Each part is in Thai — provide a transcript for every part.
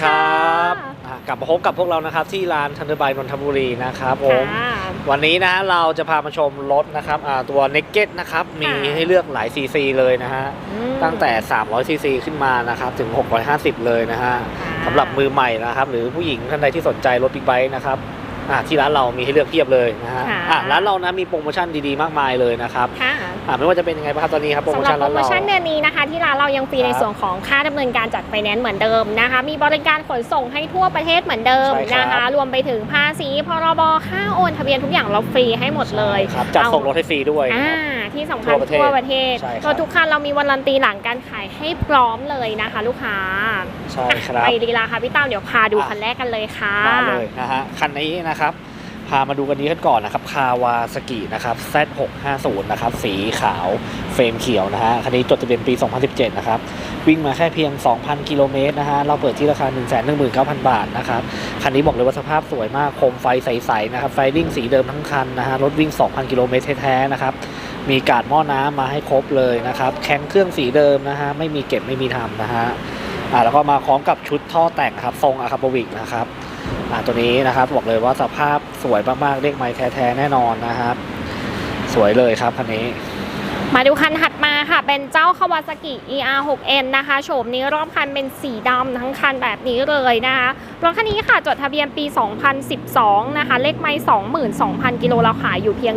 ดีครับอะกลับมาพบกับพวกเรานะครับที่ร้านทันเดอร์บายนนทบุรีนะครับผมค่ะวันนี้นะเราจะพามาชมรถนะครับอ่าตัว n ็กเก็ตนะครับมีค่ะให้เลือกหลายซีซีเลยนะฮะอืมตั้งแต่ 300 ซีซีขึ้นมานะครับถึง 650 เลยนะฮะค่ะสำหรับมือใหม่นะครับ หรือผู้หญิงท่านใดที่สนใจรถบิ๊กไบค์นะครับอ่า ที่ร้านเรามีให้เลือกเพียบเลยนะฮะค่ะอ่าร้านเรานะมีโปรโมชั่นดีๆมากมายเลยนะครับค่ะอ่าไม่ว่าจะเป็นยังไงบ้างครับตอนนี้ครับโปรโมสำหรับชั่นโปรร้านโมเราชั่นเดือนนี้นะคะ ที่ร้านเรายังฟรีครับในส่วนของค่าดำเนินการจัดไฟแนนซ์เหมือนเดิมนะคะ มีบริการขนส่งให้ทั่วประเทศเหมือนเดิมใช่ครับนะคะ รวมไปถึงภาษีพรบค่าโอนทะเบียนทุกอย่างเราฟรีให้หมดเลยครับจัดส่งรถให้ฟรีด้วยนะอ่าครับ ที่สำคัญทั่วประเทศทั่วประเทศใช่ครับรถทุกคันเรามีวารันตีหลังการขายให้พร้อมเลยนะคะ ลูกค้าใช่ครับ ไปลีลาค่ะพี่ตั้มเดี๋ยวพาดูอะ คันแรกกันเลยค่ะ มาเลยนะฮะคันนี้นะครับ พามาดูกันนี้กันก่อนนะครับคาวาสกินะครับ Z650 นะครับสีขาวเฟรมเขียวนะฮะคันนี้จดทะเบียนปี 2017 นะครับ วิ่งมาแค่เพียง 2,000 กิโลเมตรนะฮะเราเปิดที่ราคา 119,000 บาทนะครับ คันนี้บอกเลยว่าสภาพสวยมากโคมไฟใส ๆ นะครับ ไฟลิ่งสีเดิมทั้งคันนะฮะรถวิ่ง 2,000 กิโลเมตรแท้ ๆ นะครับ มีกาดหม้อน้ำมาให้ครบเลยนะครับแข็งเครื่องสีเดิมนะฮะไม่มีเก็บไม่มีทำนะฮะอ่าแล้วก็มาพร้อมกับชุดท่อแต่งครับทรงอะคาบวิกนะครับอ่าตัวนี้นะครับบอกเลยว่าสภาพสวยมากๆเลขไม้แท้ๆแน่นอนนะครับ สวยเลยครับคันนี้ มาดูคันถัดมาค่ะ เป็นเจ้า Kawasaki ER6N นะคะ โฉมนี้รอบคันเป็นสีดำทั้งคันแบบนี้เลยนะคะ รถคันนี้ค่ะ จดทะเบียนปี 2012 นะคะ เลขไม่22,000 กิโลเราขายอยู่เพียง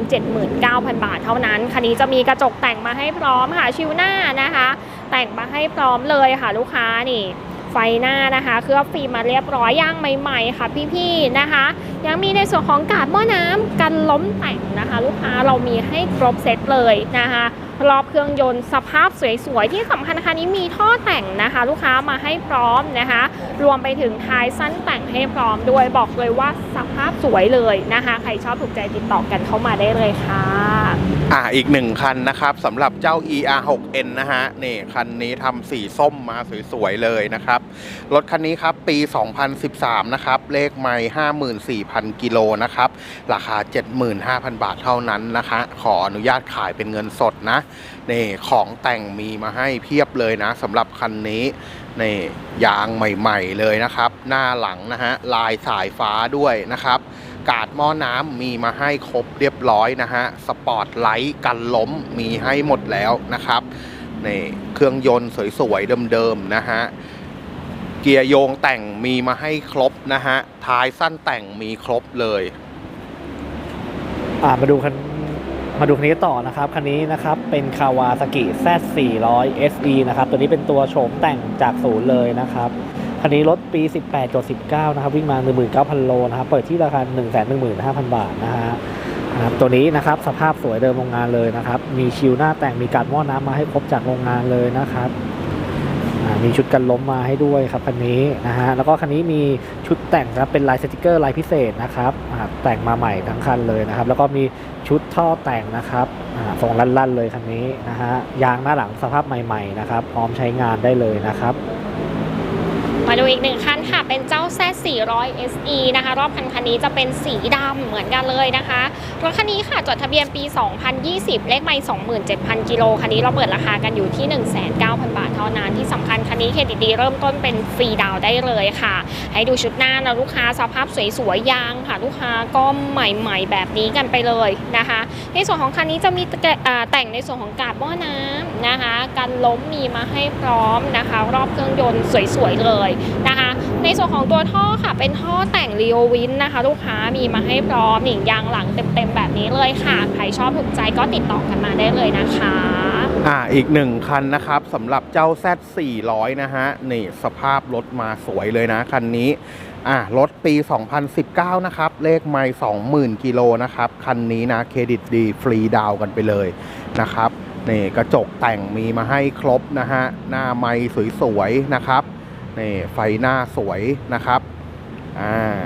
79,000 บาทเท่านั้น คันนี้จะมีกระจกแต่งมาให้พร้อมค่ะ ชิวหน้านะคะ แต่งมาให้พร้อมเลยค่ะลูกค้านี่ไฟหน้านะคะเคลือบฟิล์มมาเรียบร้อยย่างใหม่ๆค่ะพี่ๆนะคะ ยังมีในส่วนของกาดหม้อน้ำกันล้มแต่งนะคะ ลูกค้าเรามีให้ครบเซตเลยนะคะ รอบเครื่องยนต์สภาพสวยๆ ที่สำคัญคันนี้มีท่อแต่งนะคะ ลูกค้ามาให้พร้อมนะคะ รวมไปถึงท้ายสั้นแต่งให้พร้อมด้วยบอกเลยว่าสภาพสวยเลยนะคะ ใครชอบถูกใจติดต่อกันเข้ามาได้เลยค่ะ อ่าอีกหนึ่งคันนะครับสำหรับเจ้า ER6N นะฮะนี่คันนี้ทำสีส้มมาสวยๆ เลยนะครับ รถคันนี้ครับปี 2013 นะครับ เลขไม่54,000 กิโลนะครับ ราคา 75,000 บาทเท่านั้นนะคะ ขออนุญาตขายเป็นเงินสดนะนี่ของแต่งมีมาให้เพียบเลยนะสำหรับคันนี้นี่ยางใหม่ๆเลยนะครับ หน้าหลังนะฮะลายสายฟ้าด้วยนะครับ กาดหม้อน้ำมีมาให้ครบเรียบร้อยนะฮะสปอร์ตไลท์กันล้มมีให้หมดแล้วนะครับนี่เครื่องยนต์สวยๆเดิมๆนะฮะเกียร์โยงแต่งมีมาให้ครบนะฮะท้ายสั้นแต่งมีครบเลย อ่ามาดูคัน มาดูคันนี้ต่อนะครับ คันนี้นะครับเป็นคาวาสกิ Z400 SE นะครับ ตัวนี้เป็นตัวโฉมแต่งจากศูนย์เลยนะครับ คันนี้รถปี 18.19 นะครับ วิ่งมา 19,000 โลนะครับ เปิดที่ราคา 115,000 บาทนะฮะนะครับตัวนี้นะครับสภาพสวยเดิมโรงงานเลยนะครับ มีชิวหน้าแต่งมีการดหม้อน้ำมาให้ครบจากโรงงานเลยนะครับ มีชุดกันล้มมาให้ด้วยครับคันนี้นะฮะแล้วก็คันนี้มีชุดแต่งครับเป็นลายสติกเกอร์ลายพิเศษนะครับแต่งมาใหม่ทั้งคันเลยนะครับ แล้วก็มีชุดท่อแต่งนะครับอ่าทรงลั่นๆเลยคันนี้นะฮะยางหน้าหลังสภาพใหม่ๆนะครับ พร้อมใช้งานได้เลยนะครับ มาดูอีกหนึ่งคันค่ะ เป็นเจ้า Z 400 SE นะคะ รอบคันคันนี้จะเป็นสีดำเหมือนกันเลยนะคะ รถคันนี้ค่ะ จดทะเบียนปี 2020 เลขไม่27,000 กิโล คันนี้เราเปิดราคากันอยู่ที่ 1,900 บาทเท่านั้น ที่สำคัญคันนี้เครดิตดีเริ่มต้นเป็นฟรีดาวได้เลยค่ะ ให้ดูชุดหน้านะลูกค้าสภาพสวยๆยางค่ะ ลูกค้าก็ใหม่ๆ แบบนี้กันไปเลยนะคะ ในส่วนของคันนี้จะมีแต่งในส่วนของกาดหม้อน้ำนะคะ กันล้มมีมาให้พร้อมนะคะ รอบเครื่องยนต์สวยๆเลยนะคะ ในส่วนของตัวท่อค่ะเป็นท่อแต่งรีโอวินนะคะ ลูกค้ามีมาให้พร้อมหนี่ยางหลังเต็มๆแบบนี้เลยค่ะ ใครชอบถูกใจก็ติดต่อกันมาได้เลยนะคะอ่าอีกหนึ่งคันนะครับสำหรับเจ้า Z 400นะฮะนี่สภาพรถมาสวยเลยนะคันนี้อ่ารถปี 2019 นะครับ เลขไม่20,000 กิโลนะครับ คันนี้นะเครดิตดีฟรีดาวกันไปเลยนะครับนี่กระจกแต่งมีมาให้ครบนะฮะ หน้าไม่สวยๆนะครับ นี่ไฟหน้าสวยนะครับอ่า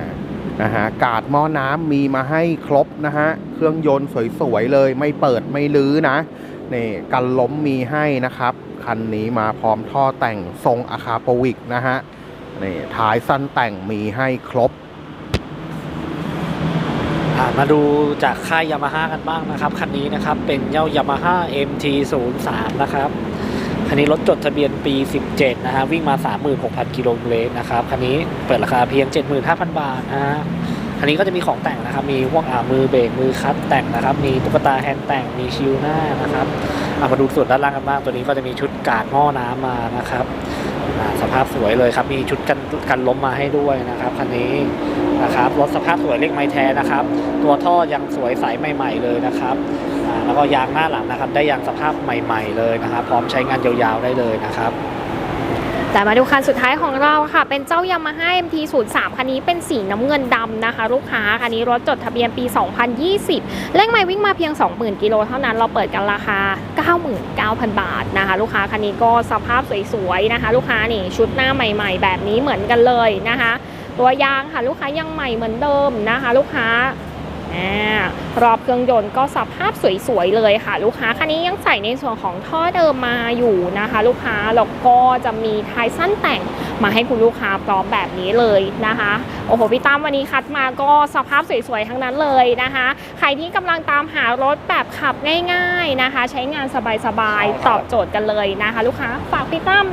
นะฮะกาดหม้อน้ำมีมาให้ครบนะฮะเครื่องยนต์สวยๆเลย ไม่เปิดไม่ลื้อนะนี่กันล้มมีให้นะครับ คันนี้มาพร้อมท่อแต่งทรงอะคาโปวิกนะฮะนี่ท้ายสั้นแต่งมีให้ครบมาดูจากค่ายยามาฮ่ากันบ้างนะครับ คันนี้นะครับเป็นเย้ายามาฮ่า MT03 นะครับ คันนี้รถจดทะเบียนปี 17 นะฮะ วิ่งมา 36,000 กิโลเมตรนะครับ คันนี้เปิดราคาเพียง 75,000 บาทนะฮะ คันนี้ก็จะมีของแต่งนะครับ มีพวกอ่ามือเบรกมือคัดแต่งนะครับ มีตุ๊กตาแฮนด์แต่ง มีชิลหน้านะครับอะมาดูส่วนด้านล่างกันบ้าง ตัวนี้ก็จะมีชุดกาดหม้อน้ำมานะครับ สภาพสวยเลยครับ มีชุดกันกันล้มมาให้ด้วยนะครับ คันนี้ นะครับรถสภาพสวยเล็กไม้แท้นะครับ ตัวท่อยังสวยใสใหม่ ๆ เลยนะครับแล้วก็ยางหน้าหลังนะครับ ได้ยางสภาพใหม่ ๆ เลยนะครับ พร้อมใช้งานยาวๆได้เลยนะครับแต่มาดูคันสุดท้ายของเราค่ะ เป็นเจ้ายามาฮ่า MT03 คันนี้เป็นสีน้ำเงินดำนะคะ ลูกค้าคันนี้รถจดทะเบียนปี 2020เลขไม่วิ่งมาเพียง 20,000 กิโลเท่านั้นเราเปิดกันราคา 99,000 บาทนะคะ ลูกค้าคันนี้ก็สภาพสวยๆนะคะ ลูกค้านี่ชุดหน้าใหม่ ๆ แบบนี้เหมือนกันเลยนะคะ ตัวยางค่ะลูกค้ายังใหม่เหมือนเดิมนะคะ ลูกค้าอรอบเครื่องยนต์ก็สภาพสวยๆเลยค่ะ ลูกค้าคันนี้ยังใส่ในส่วนของท่อเดิมมาอยู่นะคะ ลูกค้าแล้วก็จะมีท้ายสั้นแต่งมาให้คุณลูกค้าพร้อมแบบนี้เลยนะคะ โอ้โหพี่ตั้มวันนี้คัดมาก็สภาพสวยๆทั้งนั้นเลยนะคะ ใครที่กำลังตามหารถแบบขับง่าย ๆนะคะ ใช้งานสบายใช่ๆครับตอบโจทย์กันเลยนะคะ ลูกค้าฝากพี่ตั้ม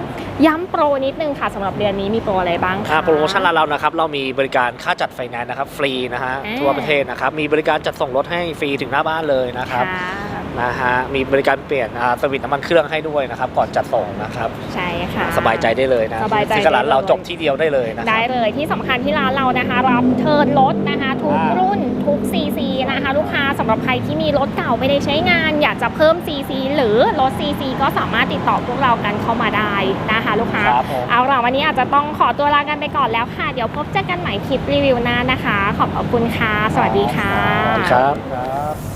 ย้ำโปรนิดนึงค่ะสำหรับเดือนนี้มีโปรอะไรบ้างอ่าคะโปรโมชั่นร้านเรานะครับเรามีบริการค่าจัดไฟแนนซ์นะครับฟรีนะฮะอ่าทั่วประเทศนะครับมีบริการจัดส่งรถให้ฟรีถึงหน้าบ้านเลยนะครับค่ะ นะฮะมีบริการเปลี่ยนอ่าสวิตช์น้ำมันเครื่องให้ด้วยนะครับ ก่อนจัดส่งนะครับ ใช่ค่ะ สบายใจได้เลยนะสบายใจซื้อกับร้านได้เลยเราจบที่เดียวได้เลยนะคได้รับเลยที่สำคัญที่ร้านเรานะคะรับเทิร์นรถนะคะ ทุกอ่ารุ่นทุก CC นะคะ ลูกค้าสำหรับใครที่มีรถเก่าไม่ได้ใช้งาน อยากจะเพิ่ม CC หรือลด CC ก็สามารถติดต่อพวกเรากันเข้ามาได้นะคะ ลูกค้าครับผมเอาล่ะวันนี้อาจจะต้องขอตัวลากันไปก่อนแล้วค่ะ เดี๋ยวพบเจอกันใหม่คลิปรีวิวหน้านะคะ ขอบพระคุณค่ะ สวัสดีค่ะสวัสดีครับ